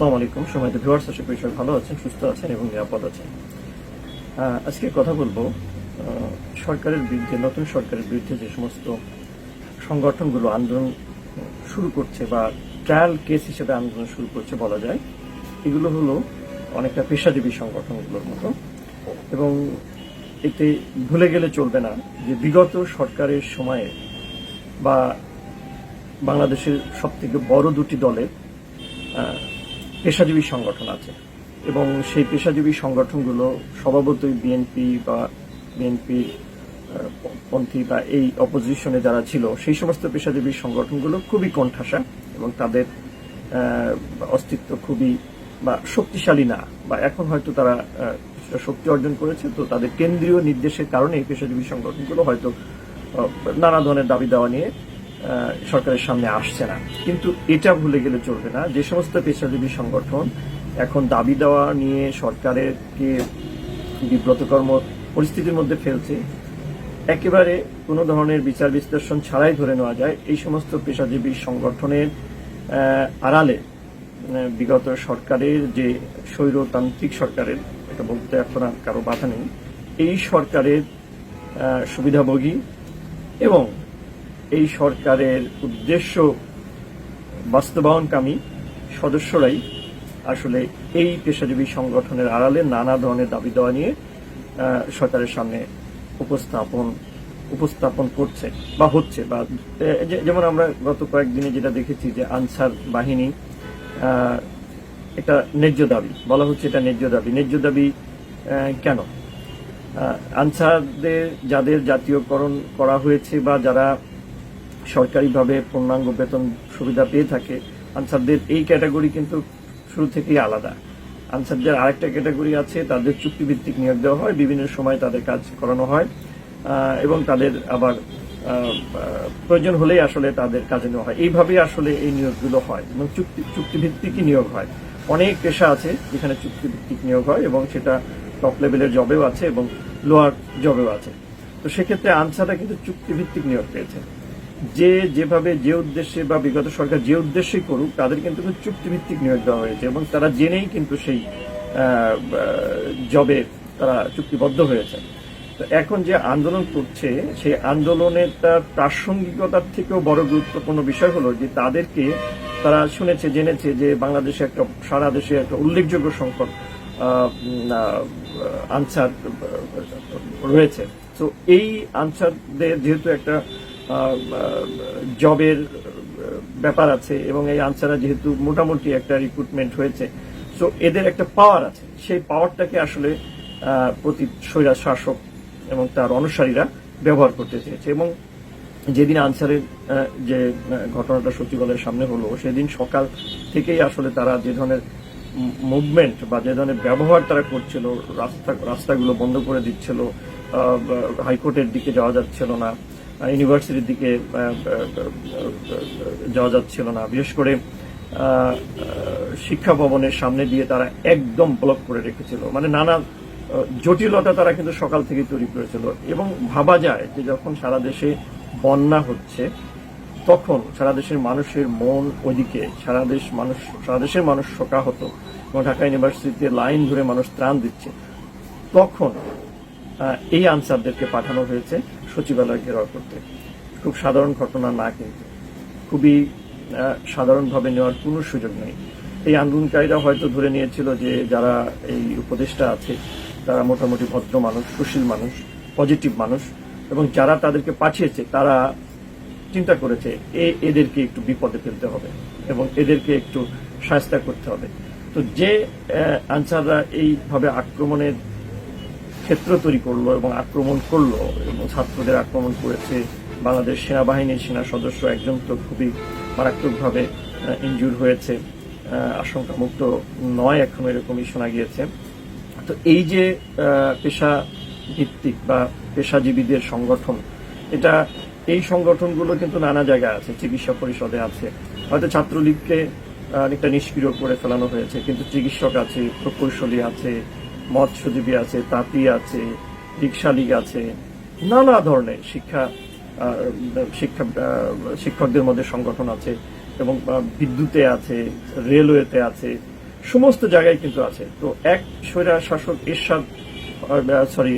আসসালামু আলাইকুম। সময় ভিউয়ার্স আশা করি সবাই ভালো আছেন, সুস্থ আছেন এবং নিরাপদ আছেন। আজকে কথা বলব সরকারের বিরুদ্ধে, নতুন সরকারের বিরুদ্ধে যে সমস্ত সংগঠনগুলো আন্দোলন শুরু করছে বা ট্রায়াল কেস হিসেবে আন্দোলন শুরু করছে বলা যায়, এগুলো হলো অনেকটা পেশাজীবী সংগঠনগুলোর মতো। এবং এতে ভুলে গেলে চলবে না যে বিগত সরকারের সময়ে বা বাংলাদেশের সব থেকে বড় দুটি দলের পেশাজীবী সংগঠন আছে। এবং সেই পেশাজীবী সংগঠনগুলো স্বভাবতই বিএনপি বা বিএনপি পন্থী বা এই অপোজিশনে যারা ছিল, সেই সমস্ত পেশাজীবী সংগঠনগুলো খুবই কণ্ঠাসা এবং তাদের অস্তিত্ব খুবই বা শক্তিশালী না। বা এখন হয়তো তারা শক্তি অর্জন করেছে, তো তাদের কেন্দ্রীয় নির্দেশের কারণে এই পেশাজীবী সংগঠনগুলো হয়তো নানা ধরনের দাবি দেওয়া নিয়ে সরকারের সামনে আসছে না। কিন্তু এটা ভুলে গেলে চলবে না। যে সমস্ত পেশাজীবী সংগঠন এখন দাবি দেওয়া নিয়ে সরকারেরকে বিব্রতকর ম- পরিস্থিতির মধ্যে ফেলছে, একেবারে কোনো ধরনের বিচার বিশ্লেষণ ছাড়াই ধরে নেওয়া যায়। এই সমস্ত পেশাজীবী সংগঠনের আড়ালে বিগত সরকারের যে স্বৈরতান্ত্রিক সরকারের, এটা বলতে এখন আর কারও বাধা নেই, এই সরকারের সুবিধাভোগী এবং এই সরকারের উদ্দেশ্য বাস্তবায়নকামী সদস্যরাই আসলে এই পেশাজীবী সংগঠনের আড়ালে নানা ধরনের দাবি দেওয়া নিয়ে সরকারের সামনে উপস্থাপন উপস্থাপন করছে বা হচ্ছে বা যেমন আমরা গত কয়েকদিনে যেটা দেখেছি যে আনসার বাহিনী এটা ন্যায্য দাবি, বলা হচ্ছে এটা ন্যায্য দাবি। ন্যায্য দাবি কেন? আনসারদের যাদের জাতীয়করণ করা হয়েছে বা যারা সরকারিভাবে পূর্ণাঙ্গ বেতন সুবিধা পেয়ে থাকে। আনসারদের এই ক্যাটাগরি কিন্তু শুরু থেকেই আলাদা। আনসারদের আরেকটা ক্যাটাগরি আছে, তাদের চুক্তিভিত্তিক নিয়োগ দেওয়া হয়, বিভিন্ন সময় তাদের কাজ করানো হয় এবং তাদের আবার প্রয়োজন হলেই আসলে তাদের কাজে নেওয়া হয়। এইভাবেই আসলে এই নিয়োগগুলো হয় এবং চুক্তি, চুক্তিভিত্তিকই নিয়োগ হয়। অনেক পেশা আছে যেখানে চুক্তিভিত্তিক নিয়োগ হয় এবং সেটা টপ লেভেলের জবেও আছে এবং লোয়ার জবেও আছে। তো সেক্ষেত্রে আনসাররা কিন্তু চুক্তিভিত্তিক নিয়োগ পেয়েছে। যে যেভাবে যে উদ্দেশ্যে বা বিগত সরকার যে উদ্দেশ্যে করুক তাদের কিন্তু চুক্তিভিত্তিক নিয়োগ দেওয়া হয়েছে এবং তারা জেনেই কিন্তু সেই জবে তারা চুক্তিবদ্ধ হয়েছে। তো এখন যে আন্দোলন করছে সেই আন্দোলনের তার প্রাসঙ্গিকতার থেকেও বড় গুরুত্বপূর্ণ বিষয় হলো যে তাদেরকে তারা শুনেছে জেনেছে যে বাংলাদেশে একটা সারা দেশে একটা উল্লেখযোগ্য আহ, আনসার রয়েছে। তো এই আনসারদের যেহেতু একটা জবের ব্যাপার আছে এবং এই আনসাররা যেহেতু মোটামুটি একটা রিক্রুটমেন্ট হয়েছে তো এদের একটা পাওয়ার আছে। সেই পাওয়ারটাকে আসলে প্রতি স্বৈরা শাসক এবং তার অনুসারীরা ব্যবহার করতে চেয়েছে এবং যেদিন আনসারের যে ঘটনাটা সচিবালয়ের সামনে হলো, সেদিন সকাল থেকেই আসলে তারা যে ধরনের মুভমেন্ট বা যে ধরনের ব্যবহার তারা করছিল, রাস্তা, রাস্তাগুলো বন্ধ করে দিচ্ছিল হাইকোর্টের দিকে যাওয়া যাচ্ছিল না ইউনিভার্সিটির দিকে যাওয়া যাচ্ছিল না। বিশেষ করে শিক্ষা ভবনের সামনে দিয়ে তারা একদম ব্লক করে রেখেছিল। মানে নানা জটিলতা তারা কিন্তু সকাল থেকে তৈরি করেছিল। এবং ভাবা যায় যে যখন সারা দেশে বন্যা হচ্ছে, তখন সারা দেশের মানুষের মন ওদিকে সারা দেশ মানুষ, সারা দেশের মানুষ শোকাহত এবং ঢাকা ইউনিভার্সিটিতে লাইন ধরে মানুষ ত্রাণ দিচ্ছে। তখন এই আনসারদেরকে পাঠানো হয়েছে সচিবালয় ঘেরাও করতে। খুব সাধারণ ঘটনা না কিন্তু। খুবই সাধারণভাবে নেওয়ার কোনো সুযোগ নেই। এই আন্দোলনকারীরা হয়তো ধরে নিয়েছিল যে যারা এই উপদেষ্টা আছে, তারা মোটামুটি ভদ্র মানুষ, সুশীল মানুষ, পজিটিভ মানুষ এবং যারা তাদেরকে পাঠিয়েছে, তারা চিন্তা করেছে, এ, এদেরকে একটু বিপদে ফেলতে হবে এবং এদেরকে একটু সাহায্য করতে হবে। তো যে আনসাররা এইভাবে আক্রমণের ক্ষেত্র তৈরি করল এবং আক্রমণ করল এবং ছাত্রদের আক্রমণ করেছে। বাংলাদেশ সেনাবাহিনীর সেনা সদস্য একজন তো খুবই মারাত্মকভাবে ইনজুর হয়েছে আশঙ্কামুক্ত নয় এখন এরকমই শোনা গিয়েছে। তো এই যে পেশা ভিত্তিক বা পেশাজীবীদের সংগঠন, এটা এই সংগঠনগুলো কিন্তু নানা জায়গায় আছে, চিকিৎসা পরিষদে আছে। হয়তো ছাত্রলীগকে অনেকটা নিষ্ক্রিয় করে ফেলানো হয়েছে, কিন্তু চিকিৎসক আছে, প্রকৌশলী আছে মৎস্যজীবী আছে, তাঁতি আছে রিক্সা লীগ আছে, নানা ধরনের শিক্ষা শিক্ষা শিক্ষকদের মধ্যে সংগঠন আছে এবং বিদ্যুতে আছে, রেলওয়েতে আছে, সমস্ত জায়গায় কিন্তু আছে। তো এক স্বৈরা শাসক এরশাদ সরি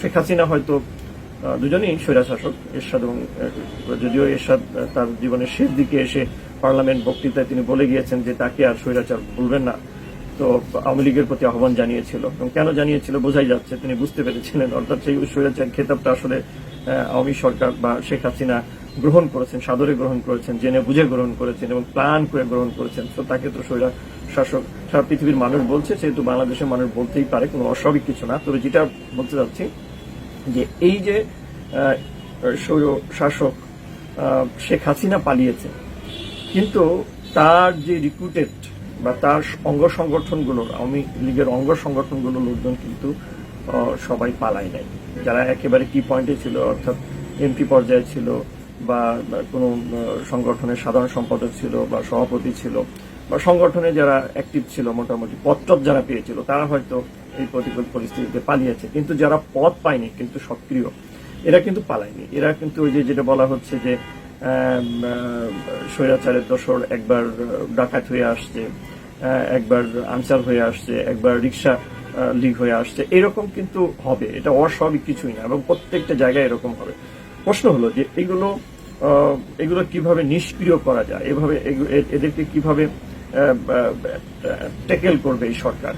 শেখ হাসিনা হয়তো দুজনেই স্বৈরা শাসক, এরশাদ এবং যদিও এরশাদ তার জীবনের শেষ দিকে এসে পার্লামেন্ট বক্তৃতায় তিনি বলে গিয়েছেন যে তাকে আর স্বৈরাচার বলবেন না। তো আওয়ামী লীগের প্রতি আহ্বান জানিয়েছিল। এবং কেন জানিয়েছিল বোঝাই যাচ্ছে, তিনি বুঝতে পেরেছিলেন। অর্থাৎ সেই স্বৈরাচার খেতাবটা আসলে আওয়ামী সরকার বা শেখ হাসিনা গ্রহণ করেছেন, সাদরে গ্রহণ করেছেন, জেনে বুঝে গ্রহণ করেছেন এবং প্ল্যান করে গ্রহণ করেছেন। তো তাকে তো স্বৈরা শাসক সারা পৃথিবীর মানুষ বলছে, সেহেতু বাংলাদেশের মানুষ বলতেই পারে, কোনো অস্বাভাবিক কিছু না। তবে যেটা বলতে চাচ্ছি, যে এই যে স্বৈর শাসক শেখ হাসিনা পালিয়েছে, কিন্তু তার যে রিক্রুটেড বা তার অঙ্গ সংগঠনগুলো আওয়ামী লীগের অঙ্গ সংগঠনগুলো লোকজন কিন্তু সবাই পালায় নাই। যারা একেবারে কি পয়েন্টে ছিল, অর্থাৎ এমপি পর্যায়ে ছিল বা কোনো সংগঠনের সাধারণ সম্পাদক ছিল বা সভাপতি ছিল বা সংগঠনে যারা অ্যাক্টিভ ছিল, মোটামুটি পদটপ যারা পেয়েছিল, তারা হয়তো এই প্রতিকূল পরিস্থিতিতে পালিয়েছে। কিন্তু যারা পদ পায়নি, কিন্তু সক্রিয়, এরা কিন্তু পালায়নি। এরা কিন্তু ওই যে, যেটা বলা হচ্ছে যে স্বৈরাচারের দোসর একবার ডাকাত হয়ে আসছে একবার আনসার হয়ে আসছে, একবার রিক্সা লিগ হয়ে আসছে। এরকম কিন্তু হবে। এটা অস্বাভাবিক কিছুই না এবং প্রত্যেকটা জায়গায় এরকম হবে। প্রশ্ন হলো যে এগুলো এগুলো কীভাবে নিষ্ক্রিয় করা যায়? এভাবে এদেরকে কীভাবে ট্যাকেল করবে এই সরকার?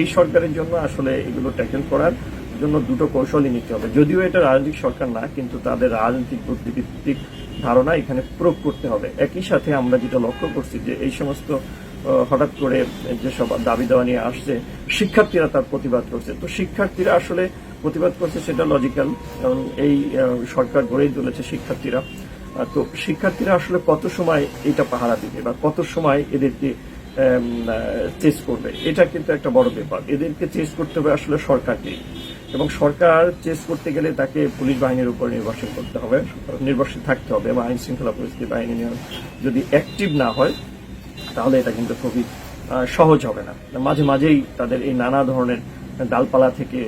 এই সরকারের জন্য আসলে এগুলো ট্যাকেল করার জন্য দুটো কৌশলই নিতে হবে। যদিও এটা রাজনৈতিক সরকার না, কিন্তু তাদের রাজনৈতিক বুদ্ধিভিত্তিক ধারণা এখানে প্রয়োগ করতে হবে। একই সাথে আমরা যেটা লক্ষ্য করছি যে এই সমস্ত হঠাৎ করে যেসব দাবি দেওয়া নিয়ে আসছে, শিক্ষার্থীরা তার প্রতিবাদ করছে। তো শিক্ষার্থীরা আসলে প্রতিবাদ করছে সেটা লজিক্যাল কারণ এই সরকার গড়েই তুলেছে শিক্ষার্থীরা। তো শিক্ষার্থীরা আসলে কত সময় এটা পাহারা দিবে বা কত সময় এদেরকে চেস করবে? এটা কিন্তু একটা বড় ব্যাপার। এদেরকে চেস করতে হবে আসলে সরকারকে। এবং সরকার চেস করতে গেলে তাকে পুলিশ বাহিনীর উপর নির্ভরশীল করতে হবে, নির্ভরশীল থাকতে হবে এবং আইন শৃঙ্খলা পরিস্থিতি বাহিনী যদি অ্যাক্টিভ না হয়, তাহলে এটা কিন্তু খুবই সহজ হবে না। মাঝে মাঝেই তাদের এই নানা ধরনের ডালপালা থেকে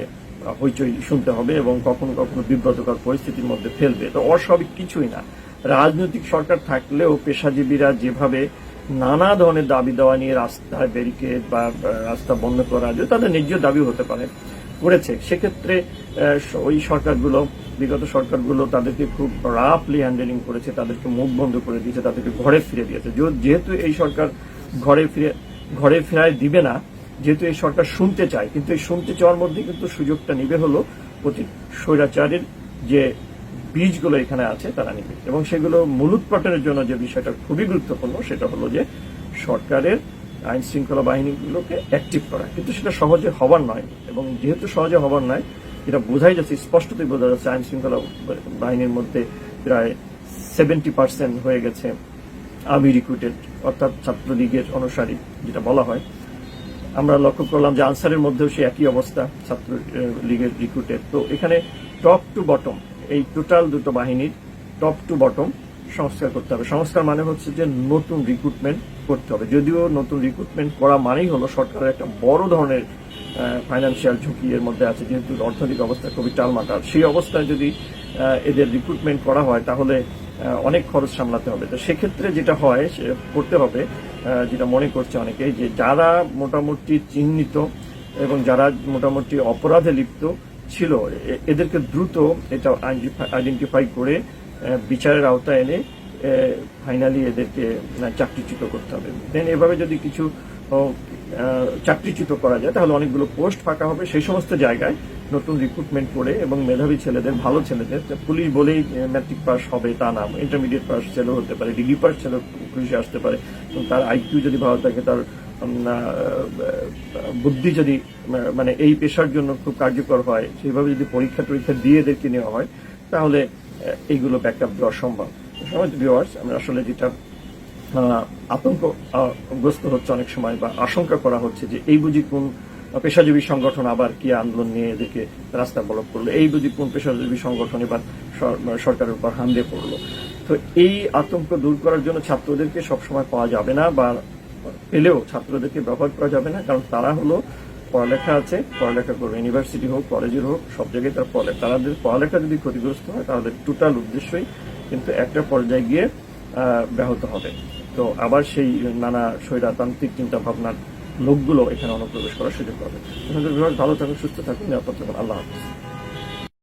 হইচই শুনতে হবে এবং কখনো কখনো বিব্রতকর পরিস্থিতির মধ্যে ফেলবে। তো অস্বাভাবিক কিছুই না। রাজনৈতিক সরকার থাকলেও পেশাজীবীরা যেভাবে নানা ধরনের দাবি দেওয়া নিয়ে রাস্তায় ব্যারিকেড বা রাস্তা বন্ধ করা, তাদের ন্যায্য দাবি হতে পারে। করেছে। সেক্ষেত্রে ওই সরকারগুলো, বিগত সরকারগুলো তাদেরকে খুব রাফলি হ্যান্ডেলিং করেছে, তাদেরকে মুখ বন্ধ করে দিয়েছে, তাদেরকে ঘরে ফিরে দিয়েছে। যেহেতু এই সরকার ঘরে ফিরে, ঘরে ফেরায় দিবে না, যেহেতু এই সরকার শুনতে চায়, কিন্তু এই শুনতে চাওয়ার মধ্যে কিন্তু সুযোগটা নিবে হলো প্রতি স্বৈরাচারের যে বীজগুলো এখানে আছে, তারা নিবে। এবং সেগুলো মূলোৎপাটনের জন্য যে বিষয়টা খুবই গুরুত্বপূর্ণ, সেটা হলো যে সরকারের আইন শৃঙ্খলা বাহিনীগুলোকে অ্যাক্টিভ করা। কিন্তু সেটা সহজে হবার নয় এবং যেহেতু সহজে হবার নয়, এটা বোঝাই যাচ্ছে, স্পষ্টতই বোঝা যাচ্ছে আইন শৃঙ্খলা বাহিনীর মধ্যে প্রায় সেভেন্টি পার্সেন্ট হয়ে গেছে আমি রিক্রুটেড অর্থাৎ ছাত্রলীগের অনুসারী, যেটা বলা হয়। আমরা লক্ষ্য করলাম যে আনসারের মধ্যেও সে একই অবস্থা ছাত্র লীগের রিক্রুটেড তো এখানে টপ টু বটম এই টোটাল দুটো বাহিনীর টপ টু বটম সংস্কার করতে হবে। সংস্কার মানে হচ্ছে যে নতুন রিক্রুটমেন্ট করতে হবে। যদিও নতুন রিক্রুটমেন্ট করা মানেই হলো সরকারের একটা বড় ধরনের ফাইন্যান্সিয়াল ঝুঁকি এর মধ্যে আছে, যেহেতু অর্থনৈতিক অবস্থা খুবই টালমাটাল। সেই অবস্থায় যদি এদের রিক্রুটমেন্ট করা হয়, তাহলে অনেক খরচ সামলাতে হবে। তো সেক্ষেত্রে যেটা হয়, সে করতে হবে যেটা মনে করছে অনেকেই, যে যারা মোটামুটি চিহ্নিত এবং যারা মোটামুটি অপরাধে লিপ্ত ছিল এদেরকে দ্রুত এটা আইডেন্টিফাই করে বিচারের আওতায় এনে ফাইনালি এদেরকে চাকরিচ্যুত করতে হবে। দেন এভাবে যদি কিছু চাকরিচ্যুত করা যায়, তাহলে অনেকগুলো পোস্ট ফাঁকা হবে। সেই সমস্ত জায়গায় নতুন রিক্রুটমেন্ট করে এবং মেধাবী ছেলেদের, ভালো ছেলেদের পুলিশ বলেই ম্যাট্রিক পাস হবে তা না। ইন্টারমিডিয়েট পাস ছেলেও হতে পারে ডিগ্রি পাস ছেলে পুলিশে আসতে পারে। এবং তার আইকিউ যদি ভালো থাকে, তার বুদ্ধি যদি মানে এই পেশার জন্য খুব কার্যকর হয়, সেইভাবে যদি পরীক্ষা টরীক্ষা দিয়ে এদেরকে নেওয়া হয়, তাহলে এইগুলো ব্যাকআপ দেওয়া সম্ভব। সমাজ ভিওয়ার্স আমরা আসলে যেটা আহ, আতঙ্ক গ্রস্ত হচ্ছে অনেক সময় বা আশঙ্কা করা হচ্ছে যে এই বুঝি কোন পেশাজীবী সংগঠন আবার কি আন্দোলন নিয়ে এদেরকে রাস্তা বলক করল এই বুঝি কোন পেশাজীবী সংগঠন এবার সরকারের উপর হামলে পড়ল। তো এই আতঙ্ক দূর করার জন্য ছাত্রদেরকে সবসময় পাওয়া যাবে না বা পেলেও ছাত্রদেরকে ব্যবহার করা যাবে না কারণ তারা হলো পড়ালেখা আছে, পড়ালেখা করবে ইউনিভার্সিটি হোক কলেজের হোক, সব জায়গায় তারা পড়ে তাদের পড়ালেখা যদি ক্ষতিগ্রস্ত হয় তাহলে টোটাল উদ্দেশ্যই কিন্তু একটা পর্যায়ে গিয়ে ব্যাহত হবে। তো আবার সেই নানা স্বৈরাতান্ত্রিক চিন্তাভাবনার লোকগুলো এখানে অনুপ্রবেশ করার সুযোগ পাবে। ভালো থাকুন, সুস্থ থাকুন, নিরাপদ থাকুন। আল্লাহ হাফিজ।